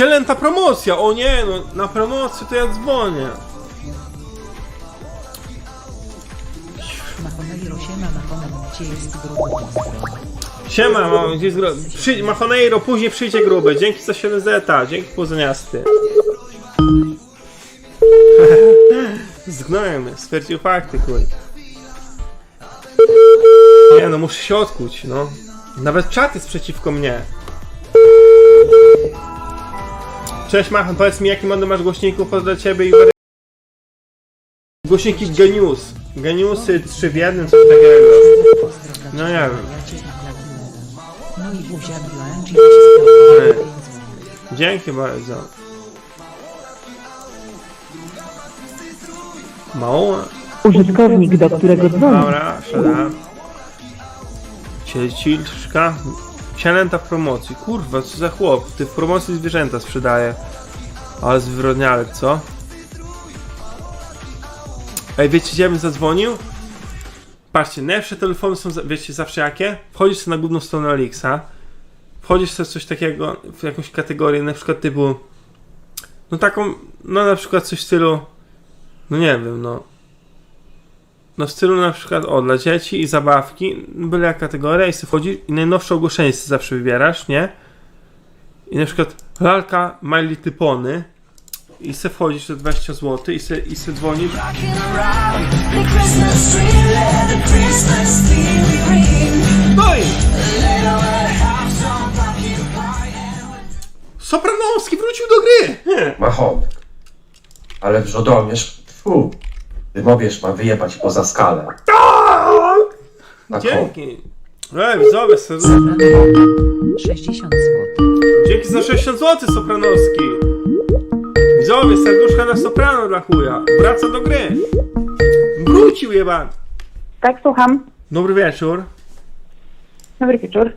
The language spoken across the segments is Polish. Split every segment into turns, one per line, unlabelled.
Cielęta promocja! O nie, no na promocję to ja dzwonię.
Mahoneiro siema Mahonem, gdzie pozdro?
Siema, mam gdzie jest gro... Przy... Machoneiro, później przyjdzie gruby. Dzięki za 7 zeta, dzięki pozaniasty. Zgnąłem, stwierdził fakty, kuj. Nie no, muszę się odkuć, no. Nawet czat jest przeciwko mnie. Cześć Machan, powiedz mi jaki model masz głośników, pozdro ciebie i Głośniki Genius. Geniusy 3 w 1, coś takiego. No nie wiem.
No i buzia dla Angie
Dzięki bardzo. Mało?
Użytkownik, do którego dzwoni,
Dobra, siadam. Cielciszka. Cielęta w promocji. Kurwa, co za chłop. Ty w promocji zwierzęta sprzedaje. Ale zwyrodnialek, co? Ej, wiecie gdzie ja bym zadzwonił? Patrzcie, najlepsze telefony są, wiecie zawsze jakie? Wchodzisz sobie na główną stronę Alixa, wchodzisz sobie w coś takiego, w jakąś kategorię, na przykład typu, no taką, no na przykład coś w stylu, no nie wiem, no, no w stylu na przykład, o, dla dzieci i zabawki, byle jaka kategoria i sobie wchodzisz i najnowsze ogłoszenie sobie zawsze wybierasz, nie? I na przykład lalka My Little Pony i se wchodzisz za 20 zł i se, i se dzwonisz
Rocking around the Christmas tree, let the Christmas tree ring.
No i
Little red house on pumpkin pie.
Sopranowski wrócił do gry!
Machon. Ale wrzodomierz, tfu. Wymowierz ma wyjebać poza skalę.
Tak! Dzięki! Ej, widzowie, serdecznie.
Soprano 60 zł.
Dzięki za 60 zł, Sopranowski! Widzowie, serduszka na soprano dla chuja. Wraca do gry. Wrócił jeban.
Tak, słucham.
Dobry wieczór.
Dobry wieczór.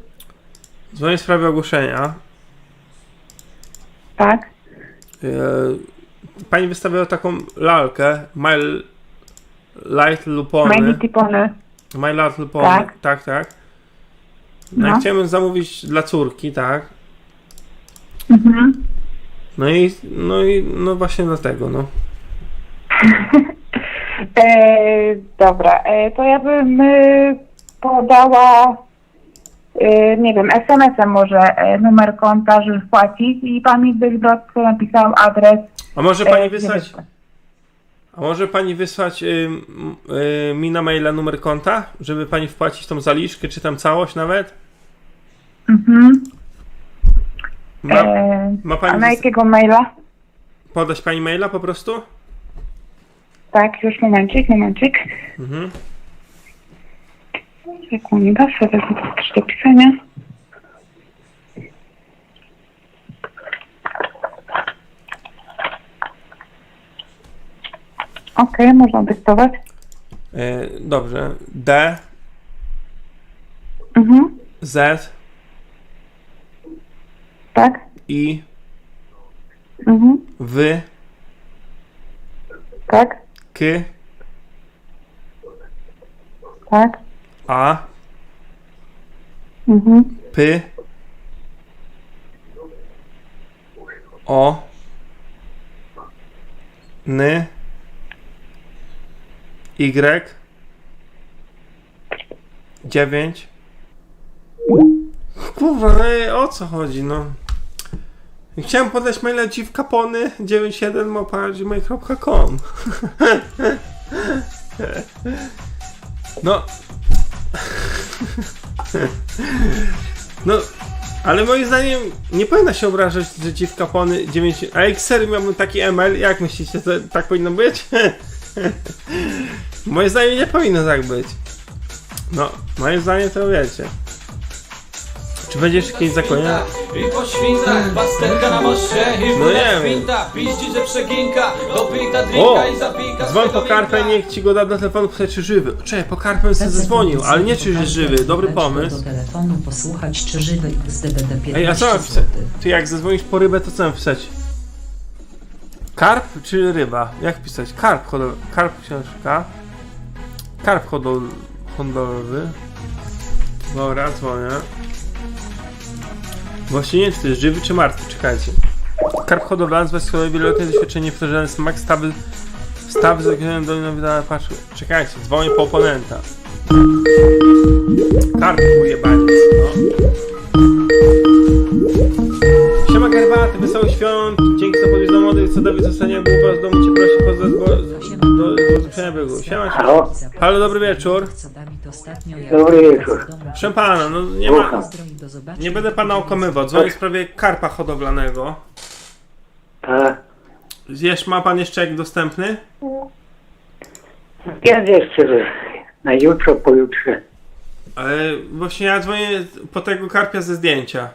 Dzwonię w sprawie ogłoszenia.
Tak.
E, Pani wystawiała taką lalkę. My Light Lupony.
My Tipony.
My Light Lupony.
Tak.
tak. tak. No.
No.
chciałem zamówić dla córki, tak?
Mhm.
No i, no i, no właśnie dlatego, no.
E, dobra, e, to ja bym e, podała, e, nie wiem, SMS-em może e, numer konta, żeby wpłacić i pan mi by napisał adres.
A może
e,
pani wysłać,
wysłać.
A może pani wysłać y, y, mi na maila numer konta, żeby pani wpłacić tą zaliczkę, czy tam całość nawet?
Mhm.
Ma,
E,
ma
a
pani
na
wys-
jakiego maila?
podać pani maila po prostu?
Tak, już momencik, momencik.
Mhm.
Sekunda, sobie też do pisania. Okej, można dyktować.
E, dobrze. D,
Mhm,
Z,
tak.
I,
Mhm,
W,
tak,
K,
tak.
A,
Mhm,
P, O, N, Y, 9. Kurwa, ej, o co chodzi, no? Chciałem podać maila dziwkapony 97małpa.gmail.com No... No, ale moim zdaniem nie powinna się obrażać, że dziwka pony 9... A jak serio miałbym taki ML, jak myślicie, to tak powinno być? Moim zdaniem nie powinno tak być. No, moim zdaniem to wiecie. Czy będziesz jakieś zakonia?
I po świntach, pasterka na moście I
No nie wiem.
świnta, piści, że przeginka Dopita
O!
drinka i
Dzwoń po karpę, niech ci go da do telefonu, pytaj czy żywy. Czekaj, po karpę sobie zadzwonił, ale nie czy jest żywy, dobry pomysł.
Do telefonu posłuchać, czy żywy z DBD 15
Ej, a co mam pisać? Ty jak zadzwonisz po rybę, to co mam pisać? Karp czy ryba? Jak pisać? Karp hodol... Karp książka. Karp hodol... hodolowy. Dobra, dzwonię. Właśnie nie wiem, czy to jest żywy czy martwy, czekajcie. Karp hodowlany z swoje wieloletnie doświadczenie, powtarzany smak, stawy, stawy z określonym do wydania patrz. Czekajcie, dzwonię po oponenta. Karp ujebaniec, no. Garbaty, wesołych świąt, dzięki za podwójną do młodych, co Dawid zostanie głupa z domu cię prosi poza do rozruszenia biegu. Siema,
Halo?
Halo, dobry wieczór.
Dobry wieczór.
Proszę pana, no nie ma.
Pozdro
nie będę pana okłamywał, dzwonię w sprawie karpa hodowlanego.
Tak.
Wiesz, ma pan jeszcze jak dostępny?
Kiedy jeszcze? Na jutro, pojutrze.
Ale właśnie ja dzwonię po tego karpia ze zdjęcia.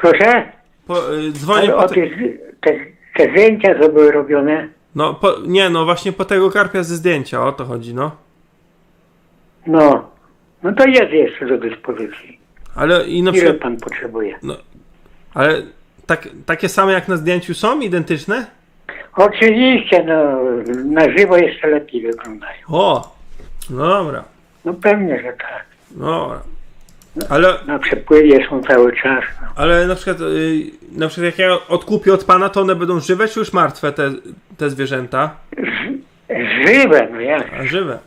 Proszę?
Po, y, dzwonię
Ale
po
o
te,
te, te, te zdjęcia, co były robione,
no, po, nie no, właśnie po tego karpia ze zdjęcia, o to chodzi, no.
no, no to jest jeszcze do dyspozycji.
Ale i na
Ile
przykład,
pan potrzebuje?
ale tak, takie same jak na zdjęciu są, identyczne?
Oczywiście, no, na żywo jeszcze lepiej wyglądają.
O, no dobra,
No pewnie, że tak.
no dobra. Ale,
Na przepływie są cały czas. No.
ale na przykład, y, na przykład jak ja odkupię od pana, to one będą żywe czy już martwe te, te zwierzęta?
Żywe, no jak?
A żywe.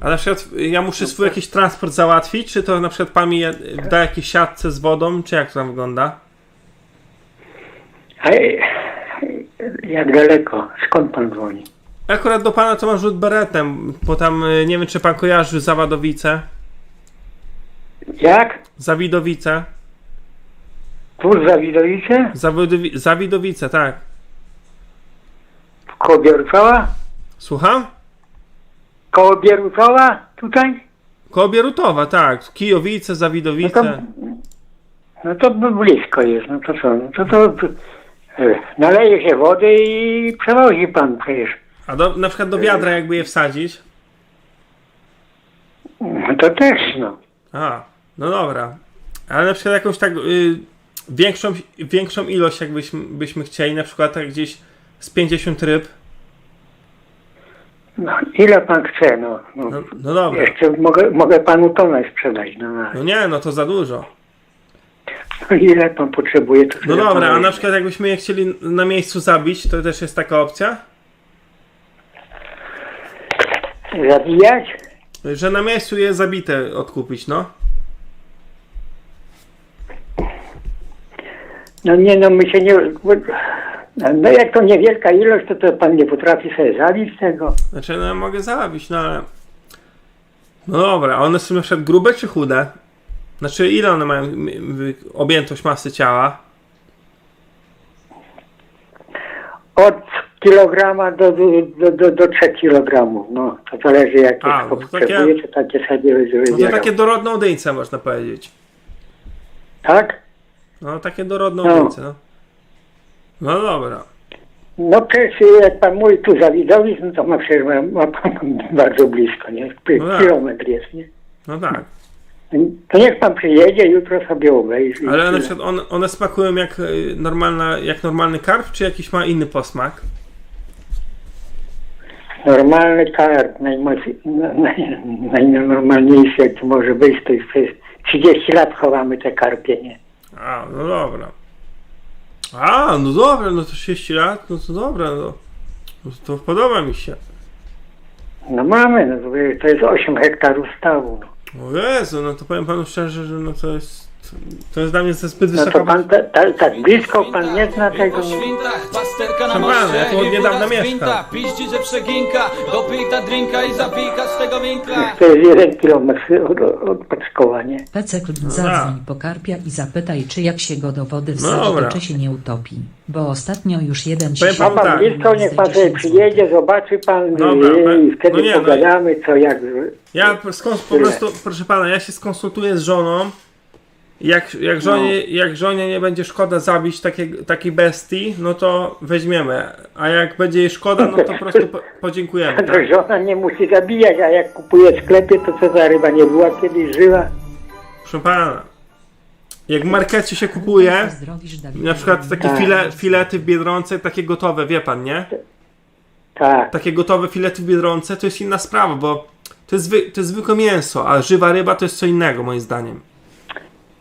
A na przykład y, ja muszę swój jakiś transport załatwić, czy to na przykład pan mi je- da jakieś siatce z wodą, czy jak to tam wygląda?
A jak daleko? Skąd pan dzwoni?
Akurat do pana to mam rzut beretem, bo tam y, nie wiem czy pan kojarzy Zawadowice.
Jak?
Zawidowice.
Tu za Widowice?
Zawidowi- Zawidowice, tak.
Koło Bierucowa?
Słucham?
Koło? Tutaj?
Koło Bierutowa, tak. Kijowice,
No
Zawidowice.
to, no to blisko jest, no to co? No to, to e, naleje się wody i przewozi pan przecież.
A do, na przykład do wiadra jakby je wsadzić.
No to też, no.
A, no dobra. Ale na przykład jakąś tak y, większą, większą ilość jakbyśmy byśmy chcieli, na przykład tak gdzieś z 50 ryb.
no ile pan chce, no. no.
No, no dobra.
Jeszcze mogę, mogę panu tonę sprzedać, no. no.
No nie, no to za dużo.
Ile pan potrzebuje, to
No dobra, a na przykład jakbyśmy je chcieli na miejscu zabić, to też jest taka opcja?
Zabijać?
Że na miejscu je zabite odkupić, no.
No nie, no my się nie... No jak to niewielka ilość, to, to pan nie potrafi sobie zabić tego.
Znaczy, no ja mogę zabić, no ale... No dobra, a one są na przykład grube czy chude? Znaczy, ile one mają objętość masy ciała?
Od kilograma do, do, do, do, do 3 kilogramów. No, to zależy jakie
A,
A,
no
potrzebuje, to takie sobie
No to
wybieram.
takie dorodne odeńce, można powiedzieć.
Tak?
No, takie dorodne
No.
odeńce, no. No dobra.
No przecież jak pan mówi tu za Widowic, no to ma przecież ma, ma pan bardzo blisko, nie?
No tak.
Kilometr jest, nie?
No tak.
To niech pan przyjedzie, jutro sobie obejrzy.
Ale na przykład one, one smakują jak, y, normalna, jak normalny karp, czy jakiś ma inny posmak?
Normalny karp, najmoc- na- naj, najnormalniejszy jaki może być, to jest przez 30 lat chowamy te karpie, nie?
A, no dobra. A, no dobra, no to 30 lat, no to dobra, no. no to podoba mi się.
No mamy, no to jest 8 hektarów stawu. No,
Jezu, no to powiem panu szczerze, że no to jest, to jest dla mnie to zbyt
no
wysoka...
to pan ta, ta, tak blisko pan nie zna tego. No.
świntach, pasterka na
ja tu od niedawna mieszkam.
Piździ, że przeginka, dopita drinka i zapika z tego winkla.
To jest jeden kilometr od, od Paczkowa, nie?
Pecek
No
zadzwoń
tak.
po karpia i zapytaj, czy jak się go do wody wsadzi, to czy się nie utopi. Bo ostatnio już jeden się
panu
pan
tak.
blisko, niech pan sobie przyjedzie, zobaczy pan
Dobra,
i, i wtedy
no nie, no-
pogadamy, co jak...
Ja po prostu, proszę pana, ja się skonsultuję z żoną. Jak, jak, żonie, jak żonie nie będzie szkoda zabić takiej, takiej bestii, no to weźmiemy. A jak będzie jej szkoda, no to po prostu po, podziękujemy.
To
Tak?
żona nie musi zabijać, a jak kupuje w sklepie, to co za ryba nie była kiedyś żywa?
Proszę pana, jak w markecie się kupuje, na przykład takie
Tak.
file, filety w Biedronce, takie gotowe, wie pan, nie?
Tak.
Takie gotowe filety w Biedronce to jest inna sprawa, bo to jest, zwy, to jest zwykłe mięso, a żywa ryba to jest co innego, moim zdaniem.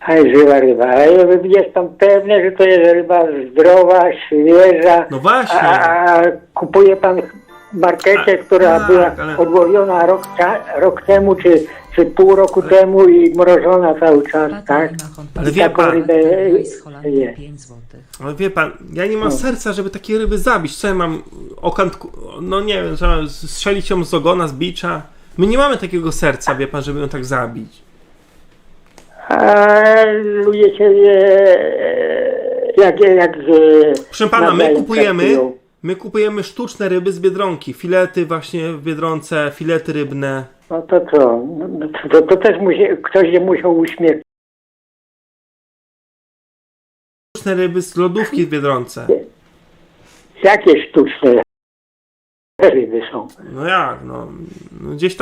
A jest żywa ryba. Ale jest pan pewny, że to jest ryba zdrowa, świeża.
No właśnie.
A, a kupuje pan markecie,
A,
która
tak,
była
ale-
odłowiona rok, rok temu, czy, czy pół roku temu i mrożona cały czas, tak?
Ale wie pan-
rybę
z Holandii
je.
5 złotych.
Ale wie pan, ja nie mam
No.
serca, żeby takie ryby zabić. Co ja mam okant, no nie wiem, strzelić ją z ogona, z bicza. My nie mamy takiego serca, wie pan, żeby ją tak zabić.
Ludzie się e, jak, jak e,
Proszę pana, my kupujemy, my kupujemy sztuczne ryby z Biedronki. Filety właśnie w Biedronce, filety rybne.
No to co? No, to, to też musi, ktoś się musiał uśmiechnąć.
Sztuczne ryby z lodówki w Biedronce.
Jakie sztuczne ryby są?
No jak, no, no gdzieś